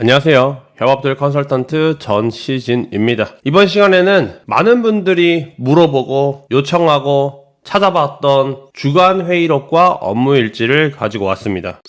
안녕하세요. 협업들 컨설턴트 전시진입니다. 이번 시간에는 많은 분들이 물어보고 요청하고 찾아봤던 주간 회의록과 업무 일지를 가지고 왔습니다.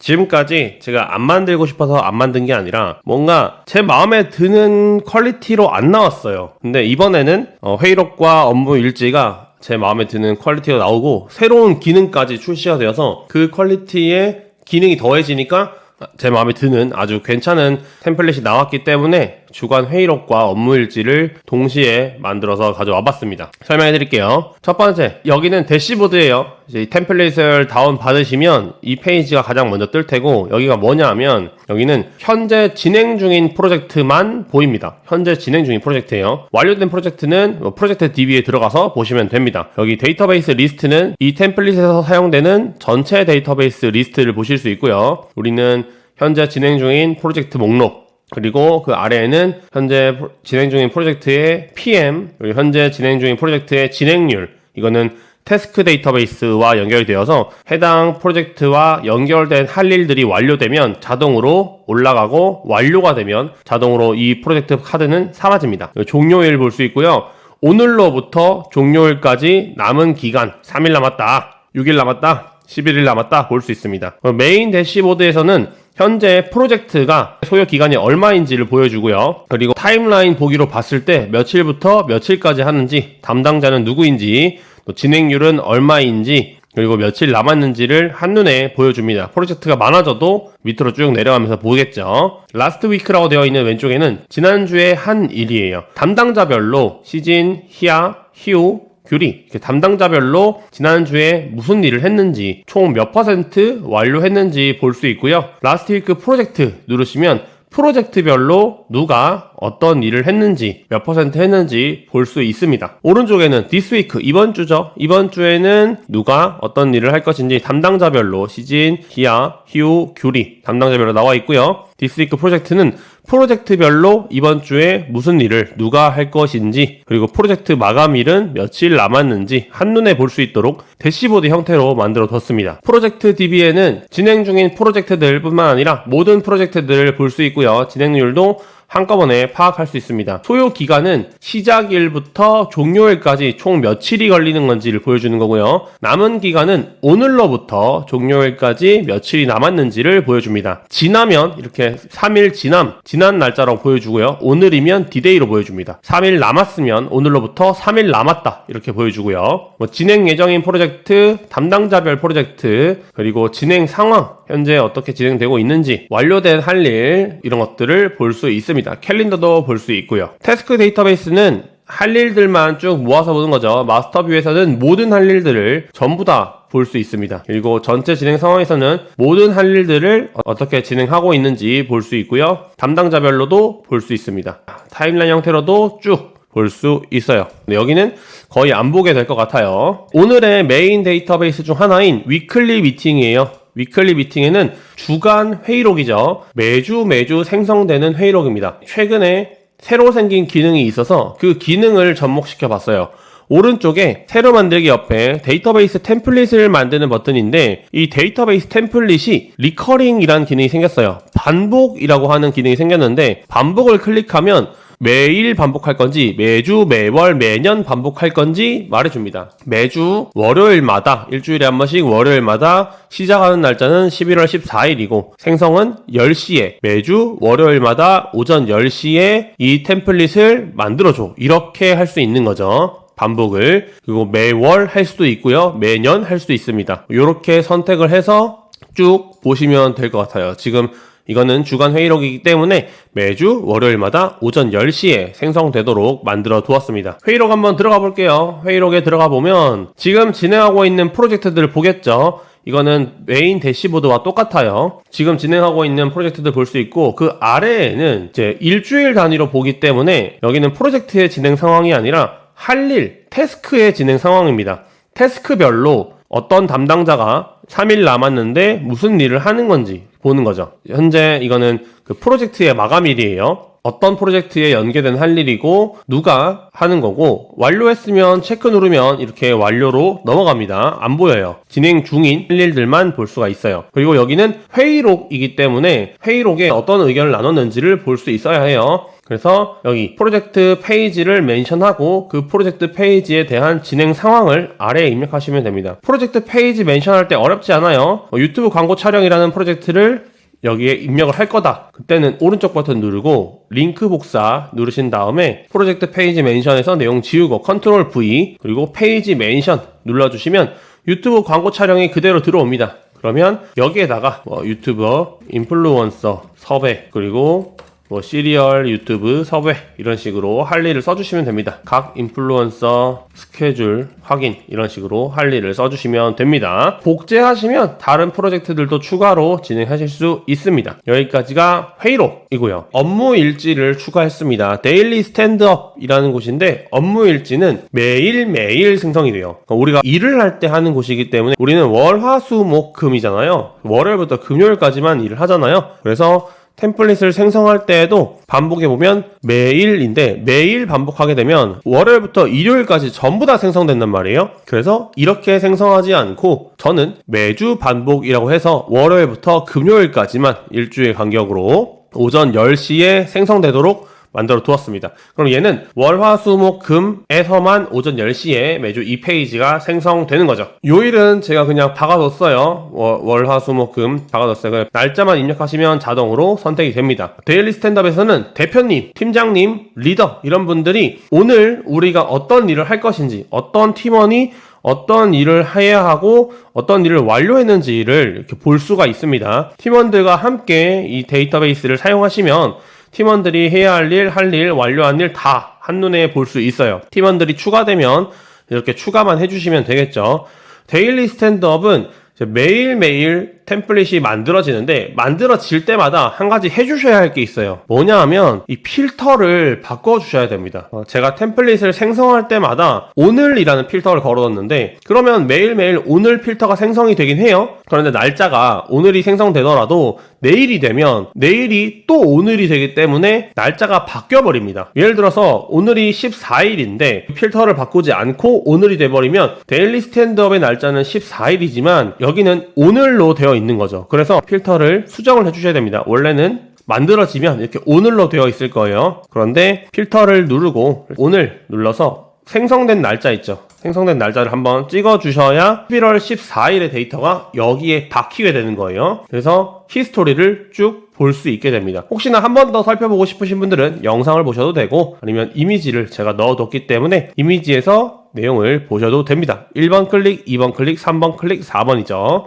지금까지 제가 안 만들고 싶어서 안 만든 게 아니라 뭔가 제 마음에 드는 퀄리티로 안 나왔어요. 근데 이번에는 어, 회의록과 업무 일지가 제 마음에 드는 퀄리티가 나오고 새로운 기능까지 출시가 되어서 그 퀄리티에 기능이 더해지니까 제 마음에 드는 아주 괜찮은 템플릿이 나왔기 때문에 주간 회의록과 업무 일지를 동시에 만들어서 가져와 봤습니다. 설명해 드릴게요. 첫 번째, 여기는 대시보드예요. 이제 이 템플릿을 다운 받으시면 이 페이지가 가장 먼저 뜰 테고 여기가 뭐냐 하면 여기는 현재 진행 중인 프로젝트만 보입니다. 현재 진행 중인 프로젝트예요. 완료된 프로젝트는 뭐 프로젝트 DB에 들어가서 보시면 됩니다. 여기 데이터베이스 리스트는 이 템플릿에서 사용되는 전체 데이터베이스 리스트를 보실 수 있고요. 우리는 현재 진행 중인 프로젝트 목록 그리고 그 아래에는 현재 진행 중인 프로젝트의 PM, 그리고 현재 진행 중인 프로젝트의 진행률, 이거는 태스크 데이터베이스와 연결이 되어서 해당 프로젝트와 연결된 할 일들이 완료되면 자동으로 올라가고 완료가 되면 자동으로 이 프로젝트 카드는 사라집니다. 종료일 볼 수 있고요. 오늘로부터 종료일까지 남은 기간 3일 남았다, 6일 남았다, 11일 남았다 볼 수 있습니다. 어, 메인 대시보드에서는 현재 프로젝트가 소요 기간이 얼마인지를 보여주고요. 그리고 타임라인 보기로 봤을 때 며칠부터 며칠까지 하는지, 담당자는 누구인지, 또 진행률은 얼마인지, 그리고 며칠 남았는지를 한눈에 보여줍니다. 프로젝트가 많아져도 밑으로 쭉 내려가면서 보겠죠. 라스트 위크라고 되어 있는 왼쪽에는 지난주에 한 일이에요. 담당자별로 시진, 희야, 희우, 규리 담당자별로 지난주에 무슨 일을 했는지 총 몇 퍼센트 완료했는지 볼 수 있고요. 라스트 위크 프로젝트 누르시면 프로젝트별로 누가 어떤 일을 했는지 몇 퍼센트 했는지 볼 수 있습니다. 오른쪽에는 this week 이번 주죠. 이번 주에는 누가 어떤 일을 할 것인지 담당자별로 시진, 희야, 희우, 규리 담당자별로 나와 있고요. this week 프로젝트는 프로젝트별로 이번 주에 무슨 일을 누가 할 것인지 그리고 프로젝트 마감일은 며칠 남았는지 한눈에 볼 수 있도록 대시보드 형태로 만들어 뒀습니다. 프로젝트 DB에는 진행 중인 프로젝트들뿐만 아니라 모든 프로젝트들을 볼 수 있고요. 진행률도 한꺼번에 파악할 수 있습니다. 소요 기간은 시작일부터 종료일까지 총 며칠이 걸리는 건지를 보여주는 거고요. 남은 기간은 오늘로부터 종료일까지 며칠이 남았는지를 보여줍니다. 지나면 이렇게 3일 지남, 지난 날짜라고 보여주고요. 오늘이면 디데이로 보여줍니다. 3일 남았으면 오늘로부터 3일 남았다 이렇게 보여주고요. 뭐 진행 예정인 프로젝트, 담당자별 프로젝트, 그리고 진행 상황, 현재 어떻게 진행되고 있는지, 완료된 할 일, 이런 것들을 볼 수 있습니다. 캘린더도 볼 수 있고요. 태스크 데이터베이스는 할 일들만 쭉 모아서 보는 거죠. 마스터 뷰에서는 모든 할 일들을 전부 다 볼 수 있습니다. 그리고 전체 진행 상황에서는 모든 할 일들을 어- 어떻게 진행하고 있는지 볼 수 있고요. 담당자별로도 볼 수 있습니다. 타임라인 형태로도 쭉 볼 수 있어요. 여기는 거의 안 보게 될 것 같아요. 오늘의 메인 데이터베이스 중 하나인 위클리 미팅이에요. 위클리 미팅에는 주간 회의록이죠. 매주 매주 생성되는 회의록입니다. 최근에 새로 생긴 기능이 있어서 그 기능을 접목시켜 봤어요. 오른쪽에 새로 만들기 옆에 데이터베이스 템플릿을 만드는 버튼인데 이 데이터베이스 템플릿이 리커링이라는 기능이 생겼어요. 반복이라고 하는 기능이 생겼는데 반복을 클릭하면 매일 반복할 건지 매주 매월 매년 반복할 건지 말해줍니다. 매주 월요일마다 일주일에 한 번씩 월요일마다 시작하는 날짜는 11월 14일이고 생성은 10시에 매주 월요일마다 오전 10시에 이 템플릿을 만들어줘. 이렇게 할 수 있는 거죠. 반복을. 그리고 매월 할 수도 있고요. 매년 할 수도 있습니다. 이렇게 선택을 해서 쭉 보시면 될 것 같아요. 지금 이거는 주간 회의록이기 때문에 매주 월요일마다 오전 10시에 생성되도록 만들어 두었습니다. 회의록 한번 들어가 볼게요. 회의록에 들어가 보면 지금 진행하고 있는 프로젝트들을 보겠죠. 이거는 메인 대시보드와 똑같아요. 지금 진행하고 있는 프로젝트들 볼 수 있고 그 아래에는 이제 일주일 단위로 보기 때문에 여기는 프로젝트의 진행 상황이 아니라 할 일, 태스크의 진행 상황입니다. 태스크별로 어떤 담당자가 3일 남았는데 무슨 일을 하는 건지 보는 거죠. 현재 이거는 그 프로젝트의 마감일이에요. 어떤 프로젝트에 연계된 할 일이고 누가 하는 거고 완료했으면 체크 누르면 이렇게 완료로 넘어갑니다. 안 보여요. 진행 중인 할 일들만 볼 수가 있어요. 그리고 여기는 회의록이기 때문에 회의록에 어떤 의견을 나눴는지를 볼 수 있어야 해요. 그래서 여기 프로젝트 페이지를 멘션하고 그 프로젝트 페이지에 대한 진행 상황을 아래에 입력하시면 됩니다. 프로젝트 페이지 멘션할 때 어렵지 않아요. 어, 유튜브 광고 촬영이라는 프로젝트를 여기에 입력을 할 거다. 그때는 오른쪽 버튼 누르고 링크 복사 누르신 다음에 프로젝트 페이지 멘션에서 내용 지우고 컨트롤 V 그리고 페이지 멘션 눌러주시면 유튜브 광고 촬영이 그대로 들어옵니다. 그러면 여기에다가 뭐 유튜버, 인플루언서, 섭외 그리고 뭐 시리얼 유튜브 섭외 이런 식으로 할 일을 써주시면 됩니다. 각 인플루언서 스케줄 확인 이런 식으로 할 일을 써주시면 됩니다. 복제하시면 다른 프로젝트들도 추가로 진행하실 수 있습니다. 여기까지가 회의록이고요. 업무 일지를 추가했습니다. 데일리 스탠드업이라는 곳인데 업무 일지는 매일 매일 생성이 돼요. 그러니까 우리가 일을 할 때 하는 곳이기 때문에 우리는 월, 화, 수, 목, 금이잖아요. 월요일부터 금요일까지만 일을 하잖아요. 그래서 템플릿을 생성할 때에도 반복해 보면 매일인데 매일 반복하게 되면 월요일부터 일요일까지 전부 다 생성된단 말이에요. 그래서 이렇게 생성하지 않고 저는 매주 반복이라고 해서 월요일부터 금요일까지만 일주일 간격으로 오전 10시에 생성되도록 만들어 두었습니다. 그럼 얘는 월, 화, 수, 목, 금에서만 오전 10시에 매주 이 페이지가 생성되는 거죠. 요일은 제가 그냥 박아뒀어요. 월, 월, 화, 수, 목, 금 박아뒀어요. 날짜만 입력하시면 자동으로 선택이 됩니다. 데일리 스탠드업에서는 대표님, 팀장님, 리더 이런 분들이 오늘 우리가 어떤 일을 할 것인지 어떤 팀원이 어떤 일을 해야 하고 어떤 일을 완료했는지를 이렇게 볼 수가 있습니다. 팀원들과 함께 이 데이터베이스를 사용하시면 팀원들이 해야 할 일, 할 일, 완료한 일 다 한눈에 볼 수 있어요. 팀원들이 추가되면 이렇게 추가만 해주시면 되겠죠. 데일리 스탠드업은 매일매일 템플릿이 만들어지는데 만들어질 때마다 한 가지 해주셔야 할 게 있어요. 뭐냐 하면 이 필터를 바꿔주셔야 됩니다. 어, 제가 템플릿을 생성할 때마다 오늘이라는 필터를 걸어뒀는데 그러면 매일매일 오늘 필터가 생성이 되긴 해요. 그런데 날짜가 오늘이 생성되더라도 내일이 되면 내일이 또 오늘이 되기 때문에 날짜가 바뀌어 버립니다. 예를 들어서 오늘이 14일인데 필터를 바꾸지 않고 오늘이 돼버리면 데일리 스탠드업의 날짜는 14일이지만 여기는 오늘로 되어 있는 거죠. 그래서 필터를 수정을 해주셔야 됩니다. 원래는 만들어지면 이렇게 오늘로 되어 있을 거예요. 그런데 필터를 누르고 오늘 눌러서 생성된 날짜 있죠. 생성된 날짜를 한번 찍어 주셔야 11월 14일의 데이터가 여기에 박히게 되는 거예요. 그래서 히스토리를 쭉 볼 수 있게 됩니다. 혹시나 한 번 더 살펴보고 싶으신 분들은 영상을 보셔도 되고 아니면 이미지를 제가 넣어뒀기 때문에 이미지에서 내용을 보셔도 됩니다. 1번 클릭, 2번 클릭, 3번 클릭, 4번이죠.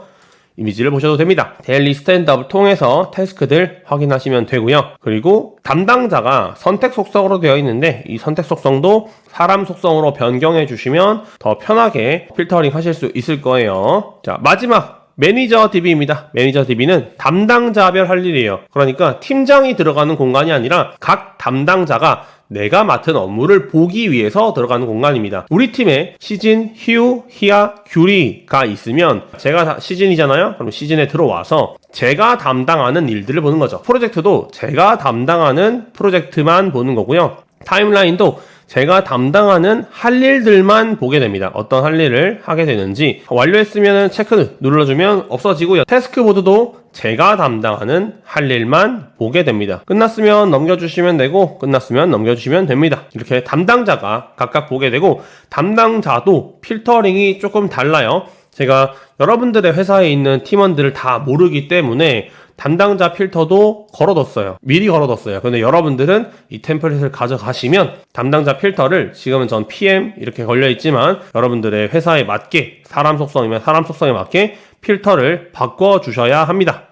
이미지를 보셔도 됩니다. 데일리 스탠드업을 통해서 태스크들 확인하시면 되고요. 그리고 담당자가 선택 속성으로 되어 있는데 이 선택 속성도 사람 속성으로 변경해 주시면 더 편하게 필터링 하실 수 있을 거예요. 자, 마지막 매니저 DB입니다. 매니저 DB는 담당자별 할 일이에요. 그러니까 팀장이 들어가는 공간이 아니라 각 담당자가 내가 맡은 업무를 보기 위해서 들어가는 공간입니다. 우리 팀에 시진, 휴, 희야, 규리가 있으면 제가 다 시진이잖아요. 그럼 시진에 들어와서 제가 담당하는 일들을 보는 거죠. 프로젝트도 제가 담당하는 프로젝트만 보는 거고요. 타임라인도 제가 담당하는 할 일들만 보게 됩니다. 어떤 할 일을 하게 되는지 완료했으면 체크 눌러주면 없어지고요. 태스크보드도 제가 담당하는 할 일만 보게 됩니다. 끝났으면 넘겨주시면 되고 끝났으면 넘겨주시면 됩니다. 이렇게 담당자가 각각 보게 되고 담당자도 필터링이 조금 달라요. 제가 여러분들의 회사에 있는 팀원들을 다 모르기 때문에 담당자 필터도 걸어뒀어요. 미리 걸어뒀어요. 근데 여러분들은 이 템플릿을 가져가시면 담당자 필터를 지금은 전 PM 이렇게 걸려 있지만 여러분들의 회사에 맞게 사람 속성이면 사람 속성에 맞게 필터를 바꿔 주셔야 합니다.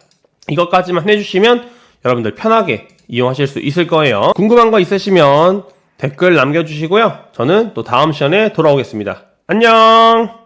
이것까지만 해주시면 여러분들 편하게 이용하실 수 있을 거예요. 궁금한 거 있으시면 댓글 남겨주시고요. 저는 또 다음 시간에 돌아오겠습니다. 안녕!